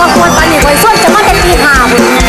มาควรปานนี่ข่ส่วนจะมาป็นตีหาพุ่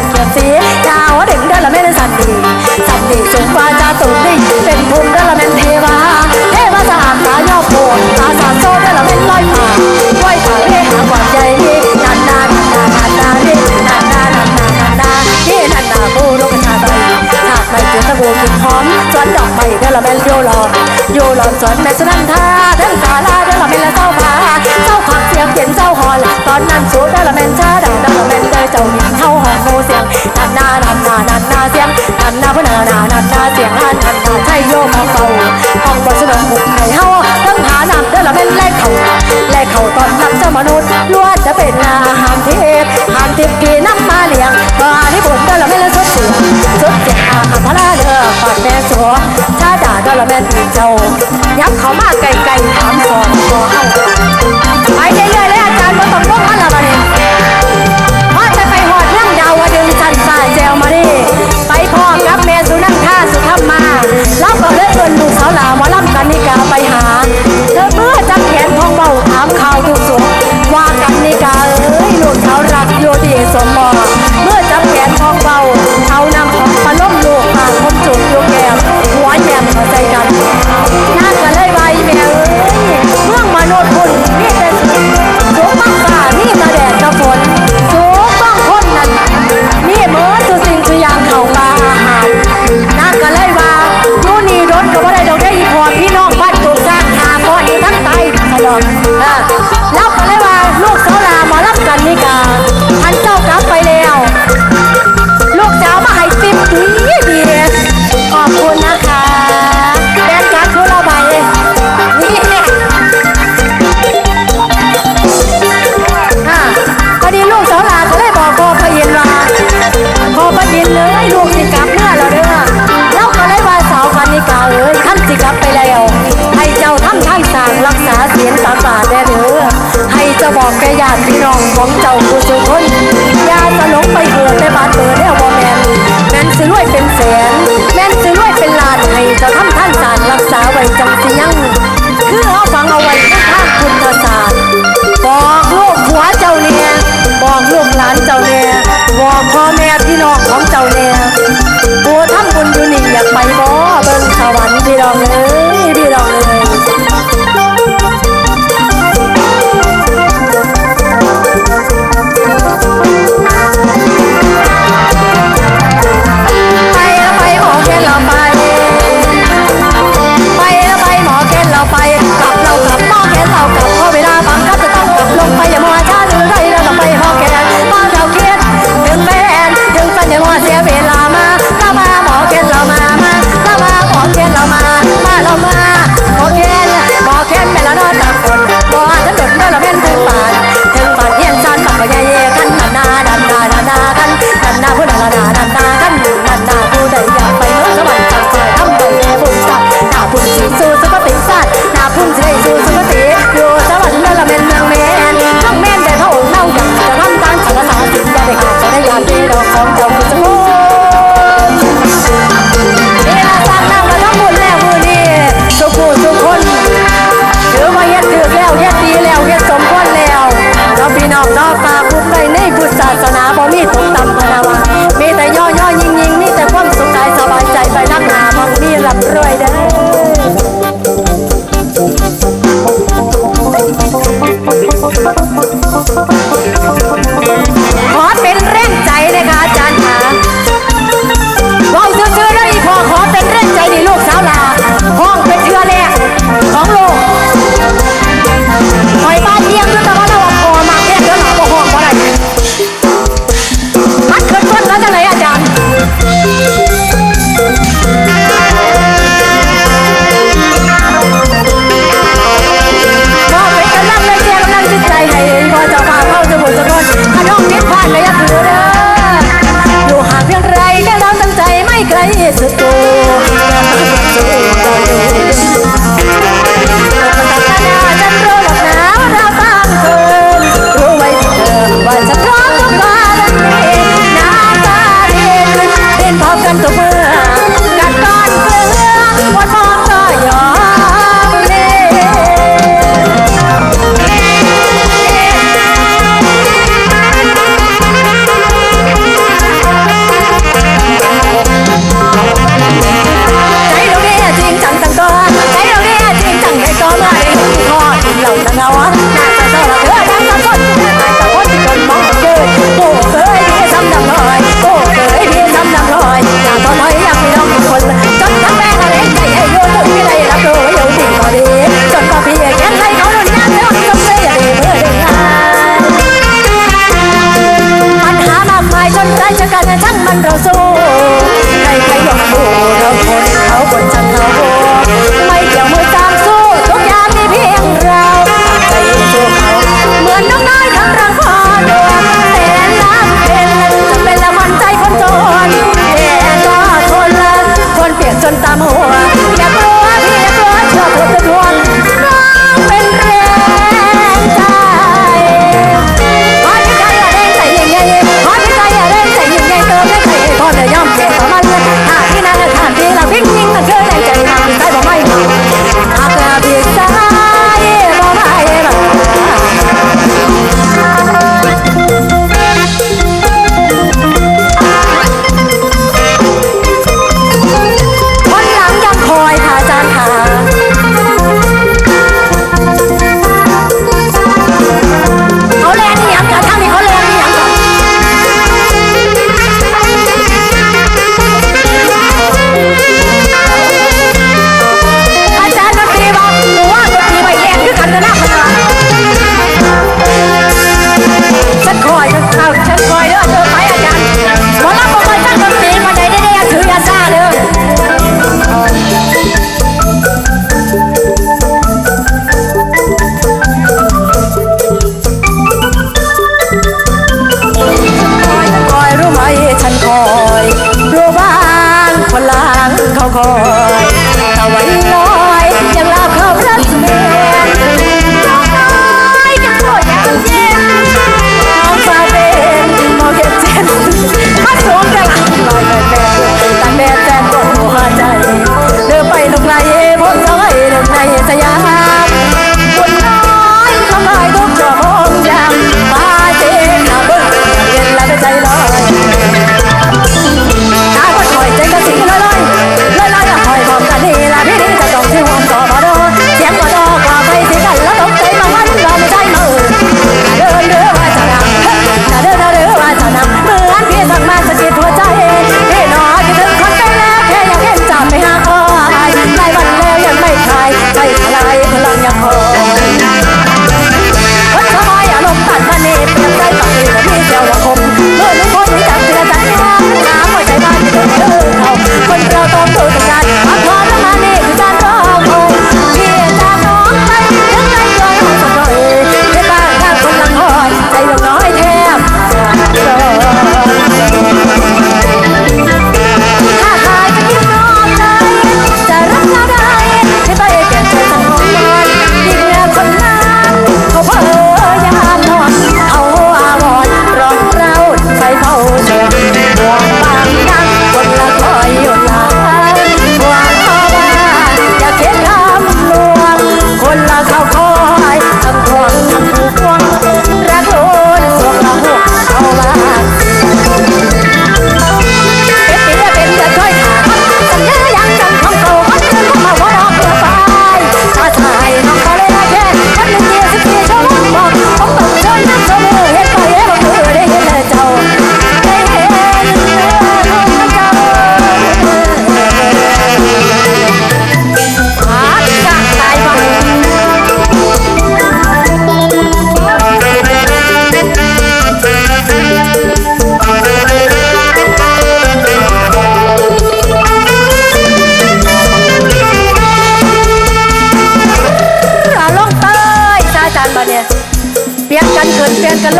อนเกือบสียาวเด่นเดลเมนสันดีสันดีสูงกว่าจาตุดีเป็นภูมิเดลเมนเทวาเทวาสามตายอดโผล่ตาสามโซ่เดลเมนลอยผ่านลอยผ่านเทหาความใจดีนานนานนานนานนานนานนานนานนานนานที่นานนาบูรุกันชาตรีหากไม่เจอตะบูกินพร้อมสวนดอกไม้เดลเมนโยลอนโยลอนสวนแม่ชนะน นนาพนานานันนาเสียงลานนันนาใจโยมาเฝ้าห้องบอสนมบุกไห้เฮาต้องหาน้ำเด้อละแม่นแรกเขาแรกเขาตอนพักเจ้ามนุษย์ล้วนจะเป็นอาหารเทพอาหารทิพย์ที่น้ำมาเลี้ยงก็อาที่บุญเด้อละแม่นสุดเสียงสดเสียงอาหารพระเดือปากแม่สัวชาดาเด้อละแม่นเจ้ายับเขามากไกลๆถามสอนกัวเฮาไปเรื่อยๆเลยอาจารย์บ่ต้องลงมาละบัดนี้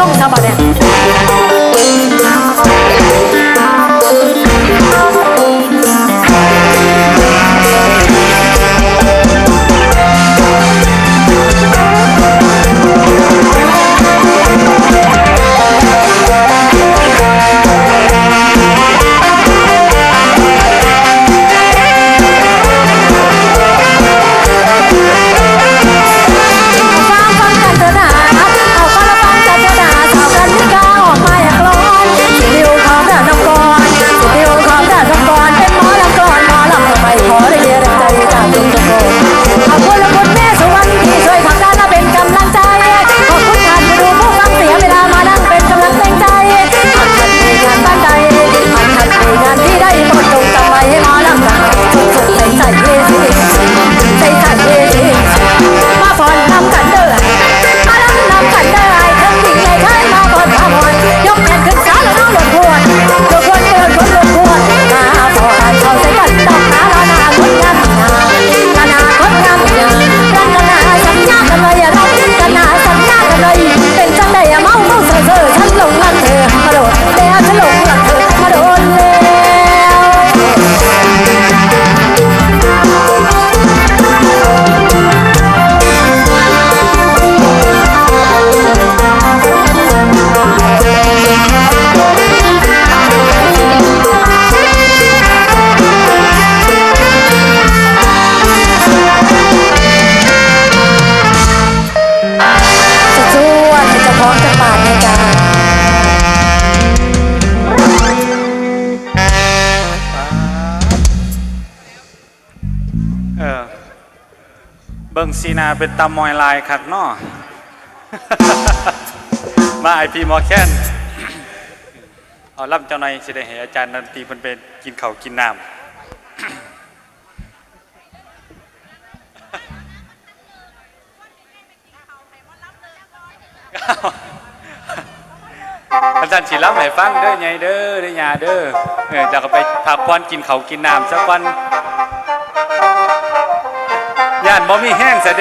照顾他吧ีนาเป็นตำมอยลายคักนอมาไอพีมอแค้นเอาล่ำเจ้าในสิได้เห็นอาจารย์นันตีมันเป็นกินเขากินน้ำอาจารย์ฉีล่ำให้ฟังเด้อไงเด้อเด้ยาเด้อเออจะก็ไปพักผ่อนกินเขากินน้ำสักวัน bummy hands. I did.